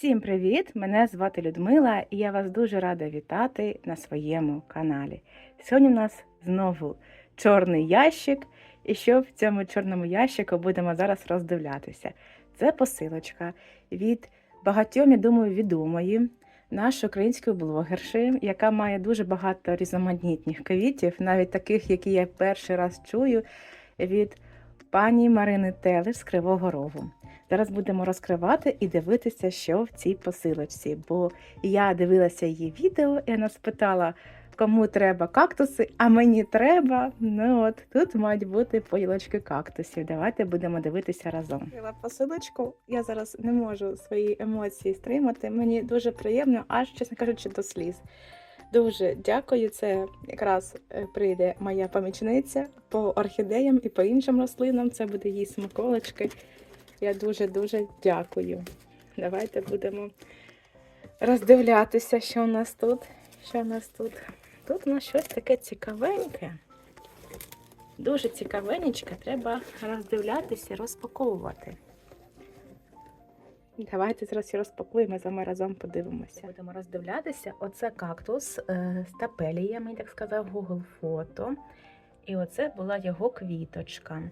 Всім привіт! Мене звати Людмила і я вас дуже рада вітати на своєму каналі. Сьогодні у нас знову чорний ящик, і що в цьому чорному ящику будемо зараз роздивлятися. Це посилочка від багатьом, я думаю, відомої нашої української блогерші, яка має дуже багато різноманітних квітів, навіть таких, які я перший раз чую, від пані Марини Телеш з Кривого Рогу. Зараз будемо розкривати і дивитися, що в цій посилочці. Бо я дивилася її відео, і вона спитала, кому треба кактуси, а мені треба. Ну от тут мають бути поїлочки кактусів. Давайте будемо дивитися разом. Відкрила посилочку. Я зараз не можу свої емоції стримати. Мені дуже приємно, аж чесно кажучи, до сліз. Дуже дякую. Це якраз е, прийде моя помічниця по орхідеям і по іншим рослинам. Це буде її смаколочки. Я дуже-дуже дякую. Давайте будемо роздивлятися, що у нас тут. Що у нас тут? Тут у нас щось таке цікавеньке. Дуже цікавенечке, треба роздивлятися, розпаковувати. Давайте зараз розпакуємо, з вами разом подивимося. Будемо роздивлятися. Оце кактус е, з тапеліями, так сказав Google фото. І оце була його квіточка.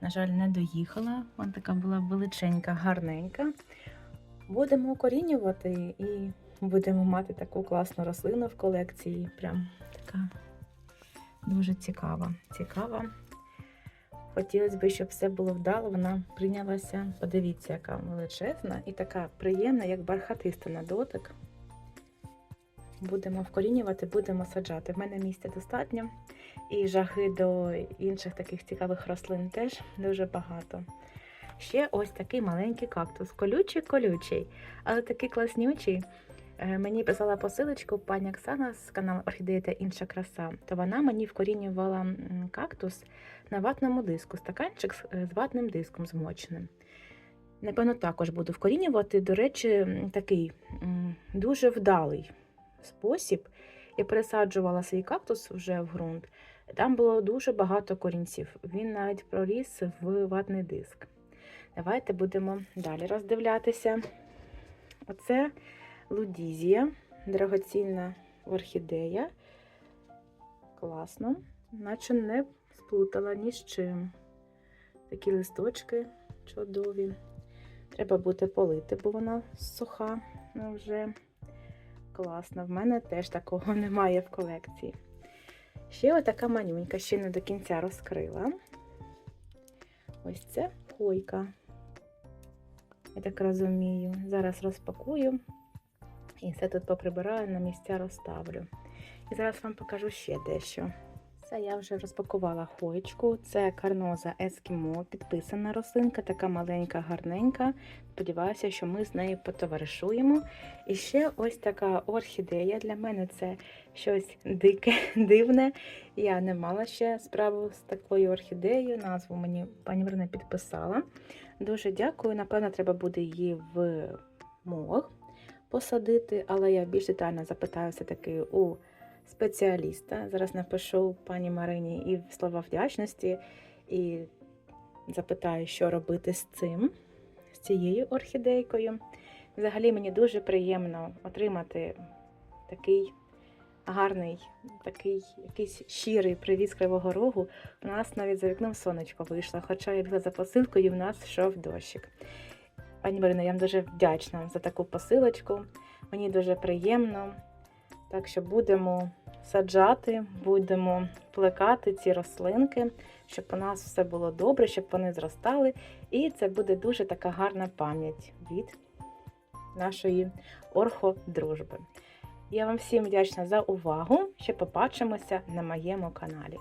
На жаль, не доїхала. Вона така була величенька, гарненька. Будемо укорінювати і будемо мати таку класну рослину в колекції. Прям така дуже цікава. Цікава. Хотілося б, щоб все було вдало, вона прийнялася. Подивіться, яка величезна і така приємна, як бархатиста на дотик. Будемо вкорінювати, будемо саджати. В мене місця достатньо. І жаги до інших таких цікавих рослин теж дуже багато. Ще ось такий маленький кактус. Колючий-колючий, але такий класнючий. Е, Мені писала посилочку пані Оксана з каналу Орхідея та інша краса, то вона мені вкорінювала кактус на ватному диску, стаканчик з- е, ватним диском змоченим. Напевно, також буду вкорінювати. До речі, такий дуже вдалий спосіб. Я пересаджувала свій кактус вже в ґрунт. Там було дуже багато корінців. Він навіть проріс в ватний диск. Давайте будемо далі роздивлятися. Оце лудізія, дорогоцінна орхідея. Класно, наче не сплутала ні з чим. Такі листочки чудові. Треба буде полити, бо вона суха ну, вже. Класно, в мене теж такого немає в колекції. Ще отака манюнька, ще не до кінця розкрила. Ось це хойка. Я так розумію. Зараз розпакую і все тут поприбираю, на місця розставлю. І зараз вам покажу ще дещо. Це я вже розпакувала хоєчку. Це карноза Ескімо, підписана рослинка, така маленька, гарненька. Сподіваюся, що ми з нею потоваришуємо. І ще ось така орхідея. Для мене це щось дике, дивне. Я не мала ще справу з такою орхідеєю. Назву мені пані Верна підписала. Дуже дякую. Напевно, треба буде її в мох посадити, але я більш детально запитаю все-таки у спеціаліста. Зараз напишу пані Марині і слова вдячності, і запитаю, що робити з цим, з цією орхідейкою. Взагалі мені дуже приємно отримати такий гарний, такий якийсь щирий привіз Кривого Рогу. У нас навіть за вікном сонечко вийшло, хоча я бігла за посилкою, в нас йшов дощик. Пані Марина, я вам дуже вдячна за таку посилочку. Мені дуже приємно. Так що будемо саджати, будемо плекати ці рослинки, щоб у нас все було добре, щоб вони зростали. І це буде дуже така гарна пам'ять від нашої орходружби. Я вам всім вдячна за увагу. Ще побачимося на моєму каналі.